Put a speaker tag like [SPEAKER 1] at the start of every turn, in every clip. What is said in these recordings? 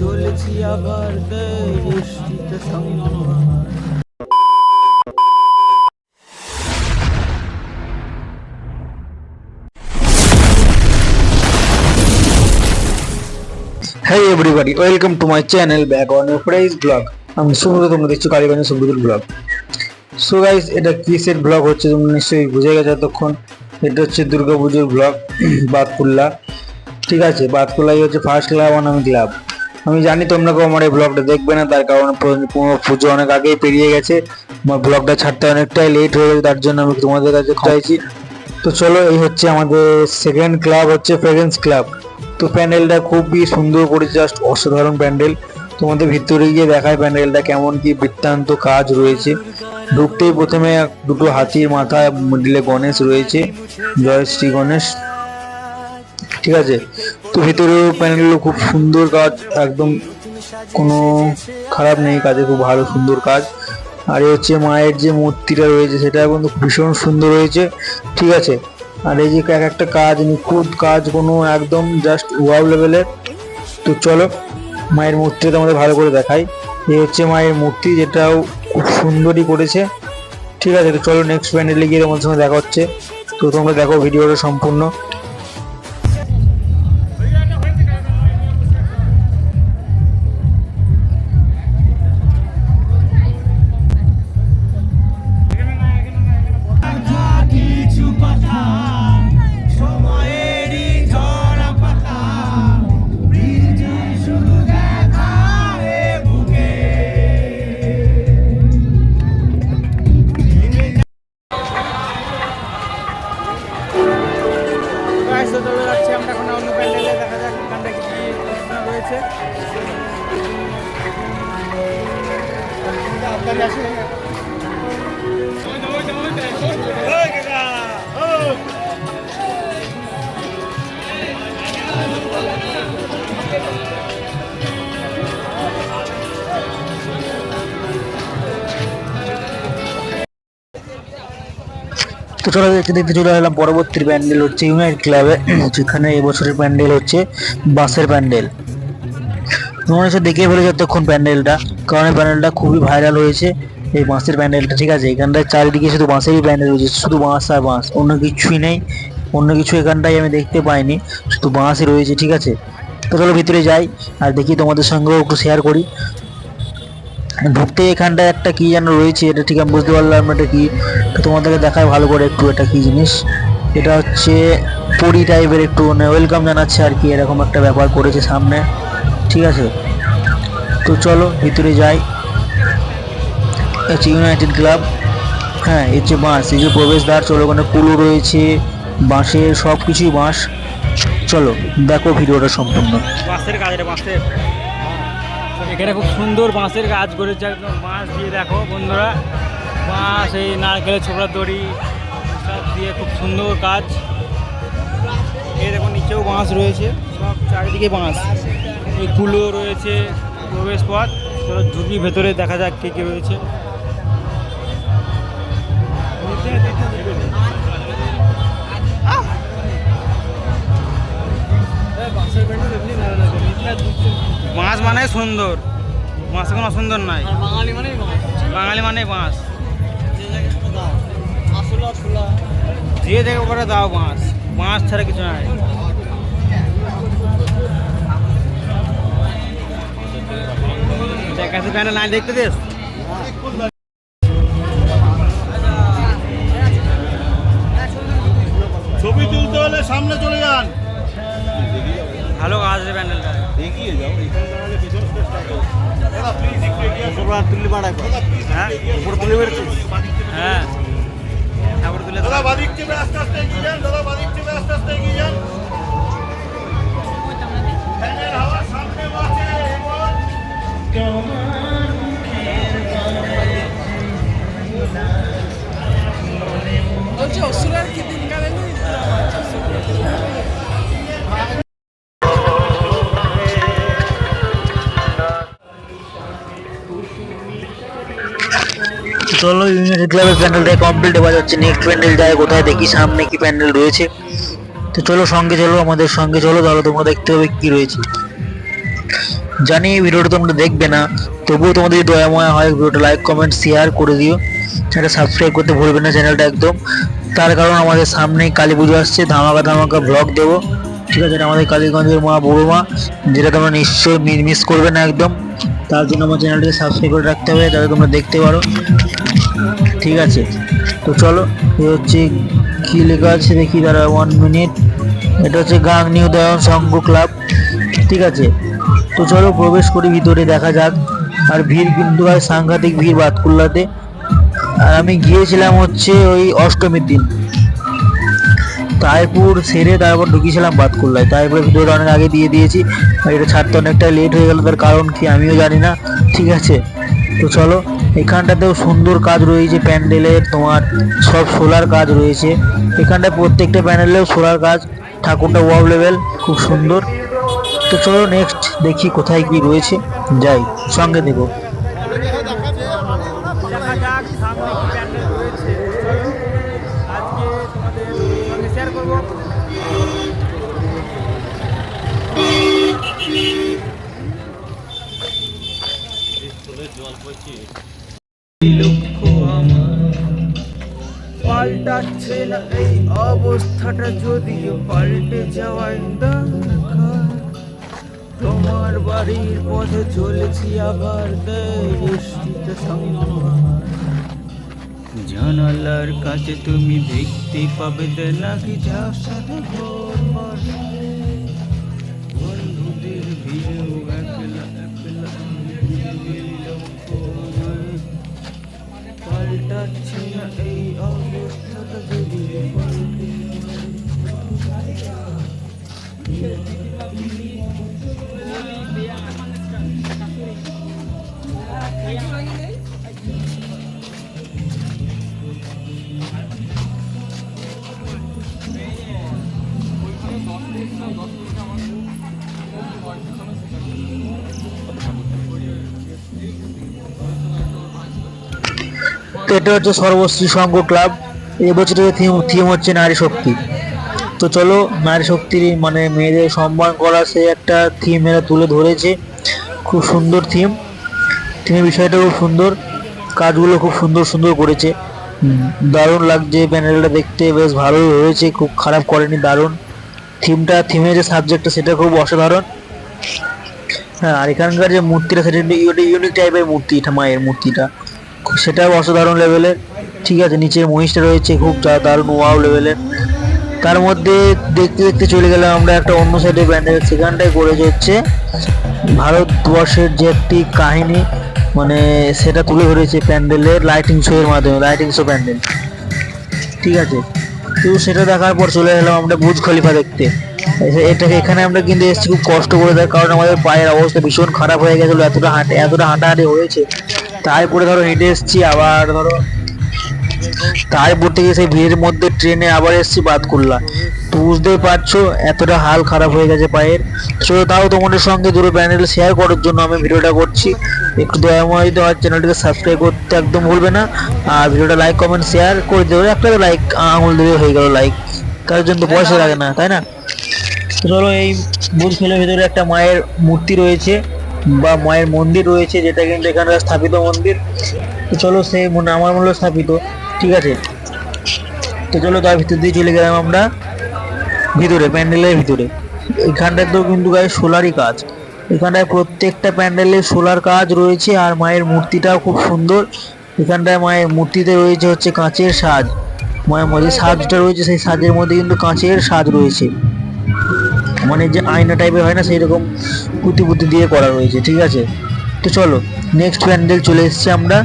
[SPEAKER 1] চলেছি আবার
[SPEAKER 2] Hey everybody, welcome to my channel back on your praise vlog. আমি সুব্রত তোমরা দেখছ কালীগঞ্জ সুব্রতর ব্লগ সো গাইস এটা কিসের ব্লগ হচ্ছে তোমরা নিশ্চয়ই বুঝে গেছো এতক্ষণ? এটা হচ্ছে দুর্গাপুজোর ব্লগ বাতকুল্লা। ঠিক আছে বাতকুল্লাই হচ্ছে ফার্স্ট ক্লাব অনামি ক্লাব আমি জানি তোমরা কেউ আমার এই ব্লগটা দেখবে না, তার কারণ পুজো অনেক আগেই পেরিয়ে গেছে। আমার ব্লগটা ছাড়তে অনেকটাই লেট হয়ে গেছে, তার জন্য আমি তোমাদের কাছে চাইছি। তো চলো, এই হচ্ছে আমাদের সেকেন্ড ক্লাব হচ্ছে ফ্রেগেন্স ক্লাব তো প্যান্ডেলটা খুবই সুন্দর করে জাস্ট অসাধারণ প্যান্ডেল। তোমাদের ভিতরে গিয়ে দেখায় প্যান্ডেলটা কেমন কি বৃত্তান্ত কাজ রয়েছে। ঢুকতেই প্রথমে দুটো হাতির মাথা মিডিলে গণেশ রয়েছে, জয় শ্রী গণেশ। ঠিক আছে? তো ভিতরে প্যান্ডেলগুলো খুব সুন্দর কাজ, একদম কোনো খারাপ নেই কাজে, খুব ভালো সুন্দর কাজ। আর এই হচ্ছে মায়ের যে মূর্তিটা রয়েছে, সেটা কিন্তু ভীষণ সুন্দর হয়েছে, ঠিক আছে? আর এই যে এক একটা কাজ, নিখুঁত কাজ, কোনো একদম জাস্ট ওয়াও লেভেলের তো চলো, মায়ের মূর্তিটা আমাদের ভালো করে দেখাই। এই হচ্ছে মায়ের মূর্তি, যেটাও খুব সুন্দরই করেছে, ঠিক আছে? তো চলো নেক্সট প্যান্ডেলে গিয়ে তোমাদের সঙ্গে দেখা হচ্ছে। তো তোমরা দেখো ভিডিওটা সম্পূর্ণ।
[SPEAKER 1] তো চলো
[SPEAKER 2] দেখতে দেখতে চলে এলাম পরবর্তী প্যান্ডেল হচ্ছে ইউনাইট ক্লাবে যেখানে এবছরের প্যান্ডেল হচ্ছে বাসের প্যান্ডেল। তোমরা এসে দেখে ফেলে যতক্ষণ প্যান্ডেলটা। কারণ এই প্যান্ডেলটা খুবই ভাইরাল হয়েছে। এই বাঁশের প্যান্ডেলটা, ঠিক আছে? এখানটায় চারিদিকে শুধু বাঁশেরই প্যান্ডেল রয়েছে, শুধু বাঁশ আর বাঁশ, অন্য কিছুই নেই। অন্য কিছু এখানটায় আমি দেখতে পাইনি, শুধু বাঁশই রয়েছে, ঠিক আছে? তো চলো ভিতরে যাই, আর দেখি তোমাদের সঙ্গেও একটু শেয়ার করি। ঢুকতে এখানটায় একটা কী যেন রয়েছে, এটা ঠিক আমি বুঝতে পারলাম এটা কি। তোমাদেরকে দেখায় ভালো করে একটু এটা কী জিনিস। এটা হচ্ছে পরি টাইপের একটু মানে ওয়েলকাম জানাচ্ছে আর কি, এরকম একটা ব্যাপার করেছে সামনে। ঠিক আছে? তো চলো, ভিতরে যাই। হচ্ছে ইউনাইটেড ক্লাব হ্যাঁ এই যে বাঁশ, এই যে প্রবেশদ্বার, চলো, ওখানে কুলো রয়েছে, বাঁশের সব কিছুই বাঁশ। চলো, দেখো ভিডিওটা সম্পূর্ণ।
[SPEAKER 3] বাঁশের কাজ এটা বাঁশের। এখানে খুব সুন্দর বাঁশের কাজ করেছে একদম, বাঁশ দিয়ে দেখো বন্ধুরা। বাঁশ, এই নারকেলের ছোকরার দড়ি, সব দিয়ে খুব সুন্দর কাজ। এই দেখো, নিচেও বাঁশ রয়েছে, সব চারিদিকে বাঁশ। কুলো রয়েছে প্রবেশ পথ। চলো ঝুঁকি ভেতরে, দেখা যাক কে কে রয়েছে। বাঁশ মানে সুন্দর। বাঁশ কোনো অসুন্দর নাই।
[SPEAKER 1] বাঙালি মানে
[SPEAKER 3] বাঙালি মানে বাঁশ যে দেখে করে দাও বাঁশ বাঁশ ছাড়া কিছু নাই। প্যান্ডেল নাই দেখতে দিস?
[SPEAKER 4] ছবি তুলতে হলে সামনে চলে যান।
[SPEAKER 3] ভালো কাজ আছে প্যান্ডেলটা।
[SPEAKER 4] এগিয়ে যাও এখানে দাঁড়ালে পেছন দাদা প্লিজ একটু এগিয়ে আসুন।
[SPEAKER 3] তুললি বাড়ায় হ্যাঁ? উপরে তুলে বেরোচ্ছিস হ্যাঁ। ঠাকুর তুলে
[SPEAKER 4] দাদা বাদিক চেপে আস্তে আস্তে এগিয়ে যান। দাদা বাদিক চেপে আস্তে আস্তে এগিয়ে যান। ফ্যানের হাওয়া সামনে বাঁচে এবার
[SPEAKER 2] চলো ইউনাইটেড ক্লাবের প্যান্ডেলটা কমপ্লিট এবার হচ্ছে নেক্সট প্যান্ডেল যায়, কোথায় দেখি, সামনে কি প্যান্ডেল রয়েছে? তো চলো, সঙ্গে চলো, আমাদের সঙ্গে চলো, তাহলে তোমরা দেখতে হবে কি রয়েছে। জানি এই ভিডিওটা তোমরা দেখবে না, তবুও তোমাদের দয়াময় হয়, ভিডিওটা লাইক কমেন্ট শেয়ার করে দিও। চ্যানেলটা সাবস্ক্রাইব করতে ভুলবে না চ্যানেলটা একদম। তার কারণ আমাদের সামনেই কালী পুজো আসছে, ধামাকা ধামাকা ব্লগ দেবো। ঠিক আছে আমাদের কালীগঞ্জের মা বড় মা যেটা তোমরা নিশ্চয়ই মিস করবে না একদম। তার জন্য আমার চ্যানেলটাকে সাবস্ক্রাইব করে রাখতে হবে, যাতে তোমরা দেখতে পারো। ঠিক আছে, তো চলো, এ হচ্ছে কি লেখা আছে দেখি দাঁড়া ওয়ান মিনিট এটা হচ্ছে গাং নিউ দয়ন সংঘ ক্লাব। ঠিক আছে, তো চলো প্রবেশ করি, ভিতরে দেখা যাক। আর ভিড় কিন্তু হয় সাংঘাতিক ভিড় বাতকুল্লাতে। আর আমি গিয়েছিলাম হচ্ছে ওই অষ্টমীর দিন। তাইপুর সেরে তারপর ঢুকিয়েছিলাম বাতকুল্লায়। তারপরে ভিডিওটা অনেক আগে দিয়ে দিয়েছি। এটা ছাড়তে অনেকটা লেট হয়ে গেল, তার কারণ কি আমিও জানি না। ঠিক আছে? তো চলো, এখানটাতেও সুন্দর কাজ রয়েছে প্যান্ডেলের, তোমার সব সোলার কাজ রয়েছে। এখানটায় প্রত্যেকটা প্যান্ডেলেও সোলার কাজ, ঠাকুরটা ওয়াব লেভেল খুব সুন্দর। তো চলো নেক্সট দেখি কোথায় কি রয়েছে। যাই, সঙ্গে দেখা।
[SPEAKER 1] লক্ষ্য পাল্টাচ্ছে না এই অবস্থাটা যদিও পাল্টে যাওয়ায় দরকার। তোমার বাড়ির পথে চলেছি আবার দেয় বৃষ্টিতে জানালার কাছে তুমি দেখতে পাবে দে নাকি যার সাথে পাল্টাচ্ছে না এই অবস্থাটা যদি পাল্টে
[SPEAKER 2] তো এটা হচ্ছে সর্বশ্রী সংঘ ক্লাব। এবছরের থিম থিম হচ্ছে নারী শক্তি। তো চলো, নারী শক্তির মানে মেয়েদের সম্মান করা সে একটা থিম এরা তুলে ধরেছে। খুব সুন্দর থিম থিমের বিষয়টা খুব সুন্দর। কাজগুলো খুব সুন্দর সুন্দর করেছে। দারুণ লাগছে প্যানেলটা দেখতে। বেশ ভালোই হয়েছে, খুব খারাপ করেনি, দারুণ। থিমটা থিমের যে সাবজেক্টটা সেটা খুব অসাধারণ। হ্যাঁ আর এখানকার যে মূর্তিটা, সেটা ইউনিক টাইপের মূর্তি, এটা মায়ের মূর্তিটা। সেটাও অসাধারণ লেভেলের ঠিক আছে নিচের মহিষটা রয়েছে খুব দারুণ ওয়াও লেভেলের তার মধ্যে দেখতে দেখতে চলে গেলাম আমরা একটা অন্য সাইডে প্যান্ডেল সেখানটায় করেছে হচ্ছে ভারতবর্ষের যে একটি কাহিনী মানে সেটা তুলে ধরেছে প্যান্ডেলের লাইটিং শো এর মাধ্যমে লাইটিং শো প্যান্ডেল। ঠিক আছে, তো সেটা দেখার পর চলে এলাম আমরা বুজ খলিফা দেখতে। এটাকে, এখানে আমরা কিন্তু এসেছি খুব কষ্ট করে দেয় কারণ আমাদের পায়ের অবস্থা ভীষণ খারাপ হয়ে গেছিল, এতটা হাঁটে, এতটা হাঁটাহাঁটি হয়েছে। তারপরে ধরো হেঁটে এসেছি আবার ধরো তারপর থেকে সেই ভিড়ের মধ্যে ট্রেনে আবার এসেছি বাদকুল্লা তো বুঝতেই পারছ এতটা হাল খারাপ হয়ে গেছে পায়ের। তো তাও তোমাদের সঙ্গে দুটো প্যানেল শেয়ার করার জন্য আমি ভিডিওটা করছি। একটু দয়াময় আমার চ্যানেলটিকে সাবস্ক্রাইব করতে একদম ভুলবে না। আর ভিডিওটা লাইক কমেন্ট শেয়ার করে দেবে একটা লাইক আঙুল দিলে হয়ে গেল লাইক তার জন্য পয়সা লাগে না তাই না? চলো এই বুঝ খেলের ভিতরে একটা মায়ের মূর্তি রয়েছে। বা মায়ের মন্দির রয়েছে, যেটা কিন্তু এখানকার স্থাপিত মন্দির। তো চলো মনে আমার মূল্য স্থাপিত, ঠিক আছে? তো চলো তার ভিতর দিয়ে চলে গেলাম আমরা, ভিতরে, প্যান্ডেলের ভিতরে। এখানটায় তো কিন্তু গায়ে সোলারই কাজ। এখানটায় প্রত্যেকটা প্যান্ডেলে সোলার কাজ রয়েছে, আর মায়ের মূর্তিটাও খুব সুন্দর। এখানটায় মায়ের মূর্তিতে রয়েছে হচ্ছে কাঁচের সাজ। মায়ের মধ্যে সাজটা রয়েছে, সেই সাজের মধ্যে কিন্তু কাঁচের সাজ রয়েছে। মানে যে আয়না টাইপের হয় না সেই রকম পুঁতি পুঁতি দিয়ে করা রয়েছে ঠিক আছে? তো চলো নেক্সট প্যান্ডেল চলে এসেছি আমরা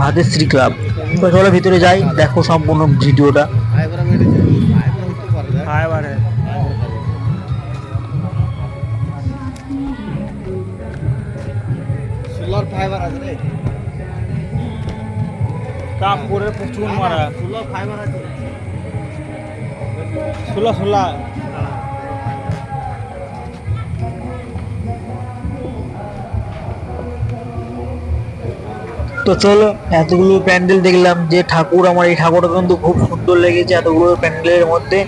[SPEAKER 2] ভাতেশ্রী ক্লাব তো চলো ভিতরে যাই দেখো সম্পূর্ণ ভিডিওটা।
[SPEAKER 3] ফাইবার
[SPEAKER 4] আছে রে।
[SPEAKER 3] কাপ করে প্রচুর মারা।
[SPEAKER 4] সোলার ফাইবার আছে
[SPEAKER 3] ষোলো ষোলো
[SPEAKER 2] তো চলো, এতগুলো প্যান্ডেল দেখলাম যে ঠাকুর, আমার এই ঠাকুরটা কিন্তু খুব সুন্দর লেগেছে এতগুলো প্যান্ডেলের মধ্যে।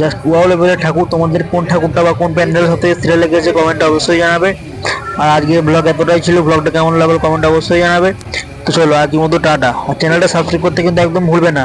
[SPEAKER 2] জাস্ট ওয়াও লেভেলের ঠাকুর, তোমাদের কোন ঠাকুরটা বা কোন প্যান্ডেলের সাথে স্থিরে লেগেছে কমেন্টে অবশ্যই জানাবে। আর আজকে ব্লগ এতটাই ছিল ব্লগটা কেমন লাগল কমেন্ট অবশ্যই জানাবে। তো চলো, আজকের মতো টাটা। আর চ্যানেলটা সাবস্ক্রাইব করতে কিন্তু একদম ভুলবে না।